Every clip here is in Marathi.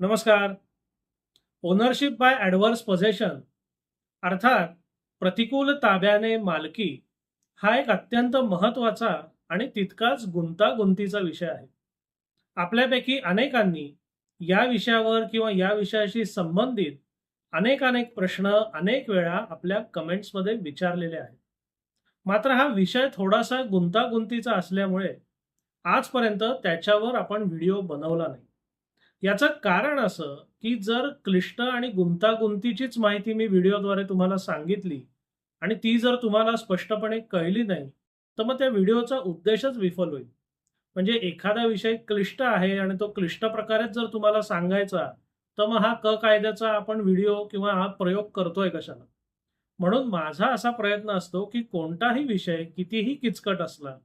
नमस्कार. ओनरशिप बाय ॲडव्हर्स पोझेशन अर्थात प्रतिकूल ताब्याने मालकी हा एक अत्यंत महत्त्वाचा आणि तितकाच गुंतागुंतीचा विषय आहे. आपल्यापैकी अनेकांनी या विषयावर किंवा या विषयाशी संबंधित अनेक अनेक प्रश्न अनेक वेळा आपल्या कमेंट्समध्ये विचारलेले आहेत. मात्र हा विषय थोडासा गुंतागुंतीचा असल्यामुळे आजपर्यंत त्याच्यावर आपण व्हिडिओ बनवला नाही. याचं कारण असं की जर क्लिष्ट आणि गुंतागुंतीचीच माहिती मी व्हिडिओद्वारे तुम्हाला सांगितली आणि ती जर तुम्हाला स्पष्टपणे कळली नाही तर मग त्या व्हिडिओचा उद्देशच विफल होईल. म्हणजे एखादा विषय क्लिष्ट आहे आणि तो क्लिष्ट प्रकारेच जर तुम्हाला सांगायचा तर मग हा क कायद्याचा आपण व्हिडिओ किंवा हा प्रयोग करतोय कशाला? म्हणून माझा असा प्रयत्न असतो की कोणताही विषय कितीही किचकट असला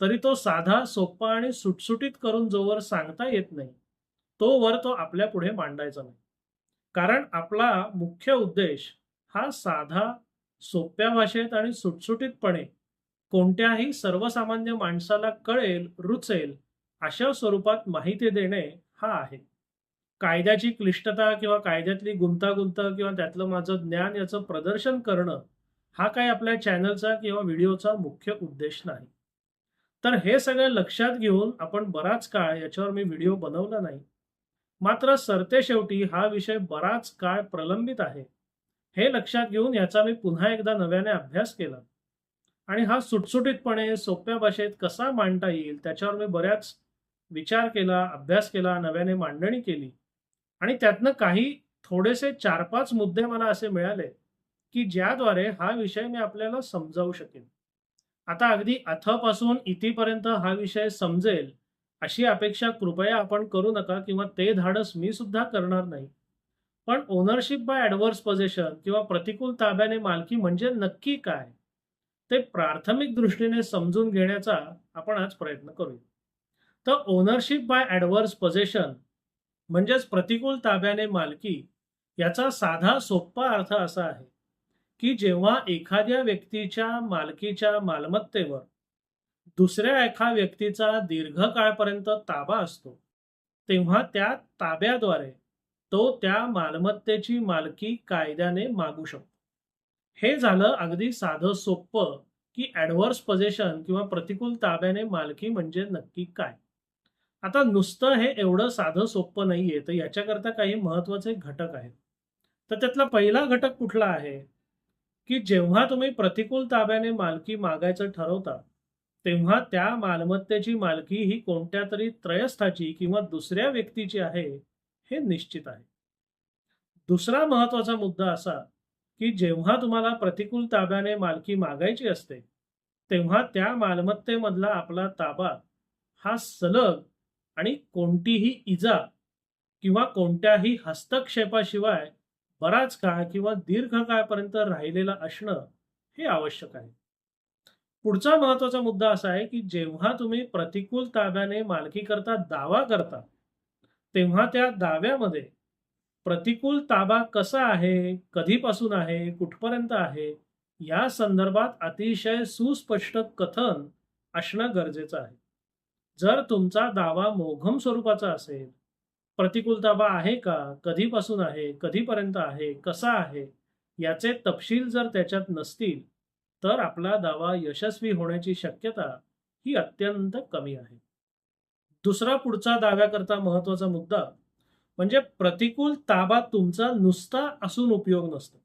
तरी तो साधा सोपा आणि सुटसुटीत करून जोवर सांगता येत नाही. तो वर तो आपल्या पुढे मांडायचा नाही. कारण आपला मुख्य उद्देश हा साधा सोप्या भाषेत आणि सुटसुटीतपणे कोणत्याही सर्वसामान्य माणसाला कळेल रुचेल अशा स्वरूपात माहिती देणे हा आहे. कायद्याची क्लिष्टता किंवा कायद्यातली गुंतागुंत किंवा त्यातलं माझं ज्ञान याचं प्रदर्शन करणं हा काही आपल्या चॅनलचा किंवा व्हिडिओचा मुख्य उद्देश नाही. तर हे सगळं लक्षात घेऊन आपण बराच काळ याच्यावर मी व्हिडिओ बनवला नाही. मात्र सरतेशेवटी हा विषय बराच काळ प्रलंबित आहे. हे लक्षात घेऊन याचा मी पुन्हा एकदा नव्याने अभ्यास केला. आणि हा सुटसुटीतपणे सोप्या भाषेत कसा मांडता येईल त्याच्यावर मी बऱ्याच विचार केला अभ्यास केला नव्याने मांडणी केली. आणि त्यातनं काही थोडेसे चार पाच मुद्दे मला असे मिळाले की ज्याद्वारे हा विषय मी आपल्याला समजावू शकेन. आता अगदी अथपासून इथेपर्यंत हा विषय समजेल अशी अपेक्षा कृपया आपण करू नका किंवा ते धाडस मी सुद्धा करणार नाही. पण ओनरशिप बाय ॲडव्हर्स पोझिशन किंवा प्रतिकूल ताब्याने मालकी म्हणजे नक्की काय? ते प्राथमिक दृष्टीने समजून घेण्याचा आपण आज प्रयत्न करूया. तर ओनरशिप बाय ॲडव्हर्स पोझिशन म्हणजेच प्रतिकूल ताब्याने मालकी याचा साधा सोप्पा अर्थ असा आहे की जेव्हा एखाद्या व्यक्तीच्या मालकीच्या मालमत्तेवर दुसऱ्या एका व्यक्तीचा दीर्घकाळपर्यंत ताबा असतो. तेव्हा त्या ताब्याद्वारे तो त्या मालमत्तेची मालकी कायद्याने मागू शकतो. हे झालं अगदी साधं सोपं की ॲडव्हर्स पोझिशन किंवा प्रतिकूल ताब्याने मालकी म्हणजे नक्की काय. आता नुसतं हे एवढं साधं सोपं नाहीये तर याच्याकरता काही महत्त्वाचे घटक आहेत. तर त्यातला पहिला घटक कुठला आहे? की जेव्हा तुम्ही प्रतिकूल ताब्याने मालकी मागायचं ठरवता तेव्हा त्या मालमत्तेची मालकी ही कोणत्या तरी त्रयस्थाची किंवा दुसऱ्या व्यक्तीची आहे हे निश्चित आहे. दुसरा महत्त्वाचा मुद्दा असा की जेव्हा तुम्हाला प्रतिकूल ताब्याने मालकी मागायची असते तेव्हा त्या मालमत्तेमधला आपला ताबा हा सलग आणि कोणतीही इजा किंवा कोणत्याही हस्तक्षेपाशिवाय बराच काळ किंवा दीर्घकाळपर्यंत राहिलेला असणं हे आवश्यक आहे. पुढचा महत्त्वाचा मुद्दा असा आहे की जेव्हा तुम्ही प्रतिकूल ताब्याने मालकी करता दावा करता तेव्हा त्या दाव्यामध्ये प्रतिकूल ताबा कसा आहे कधीपासून आहे कुठपर्यंत आहे या संदर्भात अतिशय सुस्पष्ट कथन असणं गरजेचं आहे. जर तुमचा दावा मोघम स्वरूपाचा असेल प्रतिकूल ताबा आहे का कधीपासून आहे कधीपर्यंत आहे कसा आहे याचे तपशील जर त्याच्यात नसतील तर आपला दावा यशस्वी होण्याची शक्यता ही अत्यंत कमी आहे. दुसरा पुढचा दाव्याकरता महत्त्वाचा मुद्दा म्हणजे प्रतिकूल ताबा तुमचा नुसता असून उपयोग नसतो.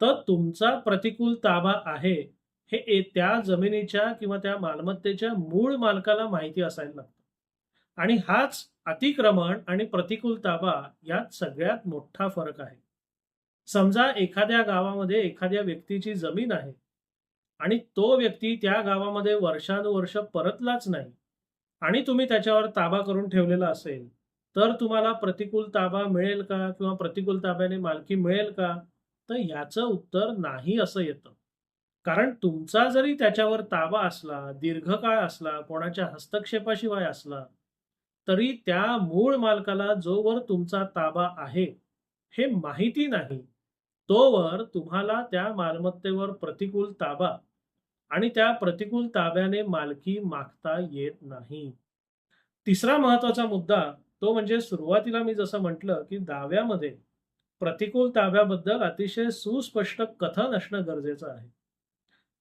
तर तुमचा प्रतिकूल ताबा आहे हे त्या जमिनीच्या किंवा त्या मालमत्तेच्या मूळ मालकाला माहिती असायला लागतं. आणि हाच अतिक्रमण आणि प्रतिकूल ताबा यात सगळ्यात मोठा फरक आहे. समजा एखाद्या गावामध्ये एखाद्या व्यक्तीची जमीन आहे आणि तो व्यक्ती त्या गावामध्ये वर्षानुवर्ष परतलाच नाही. आणि तुम्ही त्याच्यावर ताबा करून ठेवलेला असेल तर तुम्हाला प्रतिकूल ताबा मिळेल का? किंवा प्रतिकूल ताब्याने मालकी मिळेल का? तर याचं उत्तर नाही असं येतं. कारण तुमचा जरी त्याच्यावर ताबा असला दीर्घकाळ असला कोणाच्या हस्तक्षेपाशिवाय असला तरी त्या मूळ मालकाला जोवर तुमचा ताबा आहे हे माहिती नाही तोवर तुम्हाला त्या मालमत्तेवर प्रतिकूल ताबा आणि त्या प्रतिकूल ताब्याने मालकी मागता येत नाही. तिसरा महत्त्वाचा मुद्दा तो म्हणजे सुरुवातीला मी जसं म्हटलं की दाव्यामध्ये प्रतिकूल ताब्याबद्दल अतिशय सुस्पष्ट कथन असणं गरजेचं आहे.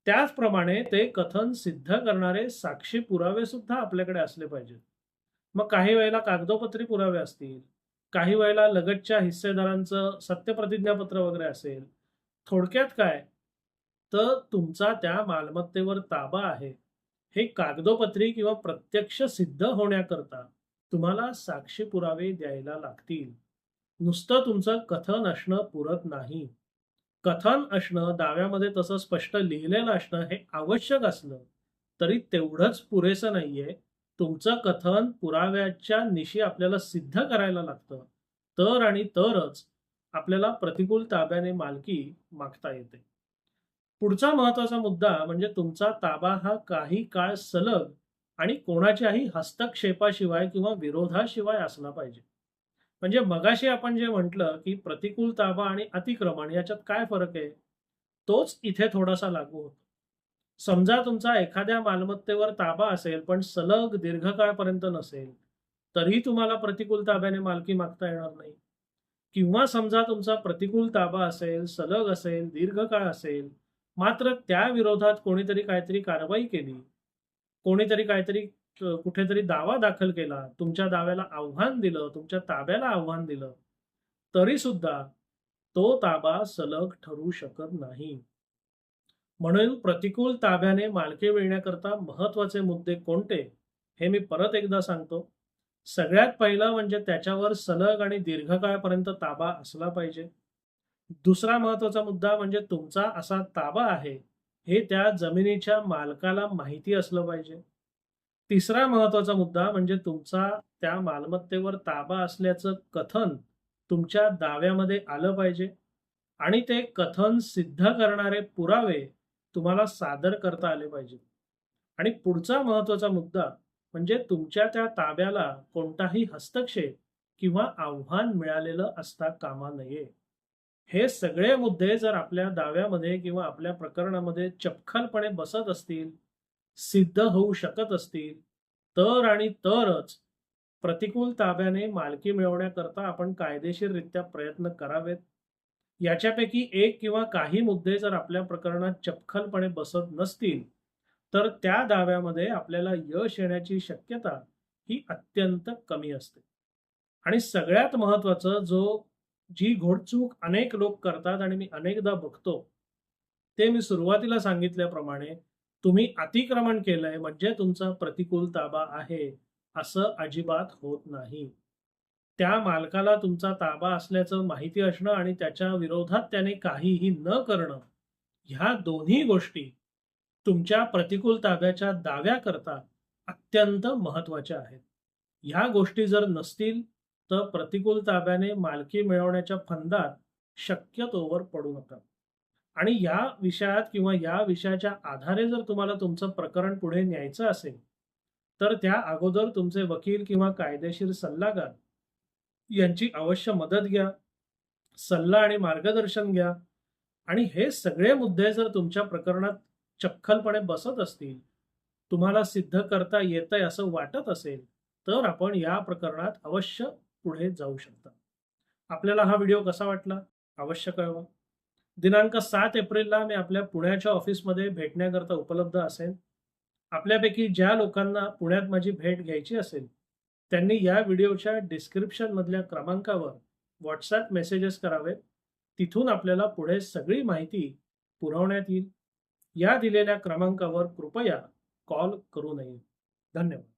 त्याचप्रमाणे ते कथन सिद्ध करणारे साक्षी पुरावे सुद्धा आपल्याकडे असले पाहिजेत. मग काही वेळेला कागदोपत्री पुरावे असतील काही वेळेला लगतच्या हिस्सेदारांचं सत्यप्रतिज्ञापत्र वगैरे असेल थोडक्यात काय तर तुमचा त्या मालमत्तेवर ताबा आहे. हे कागदोपत्री किंवा प्रत्यक्ष सिद्ध होण्याकरता तुम्हाला साक्षी पुरावे द्यायला लागतील. नुसतं तुमचं कथन असणं पुरत नाही. कथन असणं दाव्यामध्ये तसं स्पष्ट लिहिलेलं असणं हे आवश्यक असलं तरी तेवढंच पुरेसं नाहीये. तुमचं कथन पुराव्याच्या निशी आपल्याला सिद्ध करायला लागतं. तर आणि तरच आपल्याला प्रतिकूल ताब्याने मालकी मागता येते. पुढचा महत्त्वाचा मुद्दा म्हणजे तुमचा ताबा हा काही काळ सलग आणि कोणाच्याही हस्तक्षेपाशिवाय किंवा विरोधाशिवाय असला पाहिजे. म्हणजे मगाशी आपण जे म्हटलं की प्रतिकूल ताबा आणि अतिक्रमण याच्यात काय फरक आहे? तोच इथे थोडासा लागू होतो. समजा तुमचा एखाद्या मालमत्तेवर ताबा असेल पण सलग दीर्घकाळपर्यंत नसेल तरी तुम्हाला प्रतिकूल ताब्याने मालकी मागता येणार नाही. किंवा समजा तुमचा प्रतिकूल ताबा असेल सलग असेल दीर्घकाळ असेल मात्र त्या विरोधात कोणीतरी काहीतरी कारवाई केली. कोणीतरी काहीतरी कुठेतरी दावा दाखल केला. तुमच्या दाव्याला आव्हान दिलं तुमच्या ताब्याला आव्हान दिलं. तरी सुद्धा तो ताबा सलग ठरू शकत नाही. म्हणून प्रतिकूल ताब्याने मालकी मिळण्याकरता महत्त्वाचे मुद्दे कोणते हे मी परत एकदा सांगतो. सगळ्यात पहिलं म्हणजे त्याच्यावर सलग आणि दीर्घकाळपर्यंत ताबा असला पाहिजे. दुसरा महत्त्वाचा मुद्दा म्हणजे तुमचा असा ताबा आहे हे त्या जमिनीच्या मालकाला माहिती असलं पाहिजे. तिसरा महत्त्वाचा मुद्दा म्हणजे तुमचा त्या मालमत्तेवर ताबा असल्याचं कथन तुमच्या दाव्यामध्ये आलं पाहिजे आणि ते कथन सिद्ध करणारे पुरावे तुम्हाला सादर करता आले पाहिजे. आणि पुढचा महत्त्वाचा मुद्दा म्हणजे तुमच्या त्या ताब्याला कोणताही हस्तक्षेप किंवा आव्हान मिळालेलं असता कामा नये. हे सगळे मुद्दे जर आपल्या दाव्यामध्ये किंवा आपल्या प्रकरणामध्ये चपखलपणे बसत असतील सिद्ध होऊ शकत असतील तर आणि तरच प्रतिकूल ताब्याने मालकी मिळवण्याकरता आपण कायदेशीररित्या प्रयत्न करावेत. याच्यापैकी एक किंवा काही मुद्दे जर आपल्या प्रकरणात चपखलपणे बसत नसतील तर त्या दाव्यामध्ये आपल्याला यश येण्याची शक्यता ही अत्यंत कमी असते. आणि सगळ्यात महत्वाचं जो जी घोडचूक अनेक लोक करतात आणि मी अनेकदा बघतो ते मी सुरुवातीला सांगितल्याप्रमाणे तुम्ही अतिक्रमण केलंय म्हणजे तुमचा प्रतिकूल ताबा आहे असं अजिबात होत नाही. त्या मालकाला तुमचा ताबा असल्याचं माहिती असणं आणि त्याच्या विरोधात त्याने काहीही न करणं ह्या दोन्ही गोष्टी तुमच्या प्रतिकूल ताब्याच्या दाव्याकरता अत्यंत महत्त्वाच्या आहेत. ह्या गोष्टी जर नसतील तर प्रतिकूल ताब्याने मालकी मिळवण्याच्या फंदात शक्यतोवर पडू नका. आणि या विषयात किंवा या विषयाच्या आधारे जर तुम्हाला तुमचं प्रकरण पुढे न्यायचं असेल तर त्या अगोदर तुमचे वकील किंवा कायदेशीर सल्लागार यांची अवश्य मदत घ्या सल्ला आणि मार्गदर्शन घ्या. आणि हे सगळे मुद्दे जर तुमच्या प्रकरणात चक्खलपणे बसत असतील तुम्हाला सिद्ध करता येतंय असं वाटत असेल तर आपण या प्रकरणात अवश्य पुढे जाऊ शकता आपल्याला हा व्हिडिओ कसा वाटला? अवश्य कळवा. दिनांक सात एप्रिलला मी आपल्या पुण्याच्या ऑफिसमध्ये भेटण्याकरता उपलब्ध असेल आपल्यापैकी ज्या लोकांना पुण्यात माझी भेट घ्यायची असेल त्यांनी या व्हिडिओच्या डिस्क्रिप्शन मधल्या क्रमांकावर व्हॉट्सॲप मेसेजेस करावेत. तिथून आपल्याला पुढे सगळी माहिती पुरवण्यात येईल. या दिलेल्या क्रमांकावर कृपया कॉल करू नये. धन्यवाद.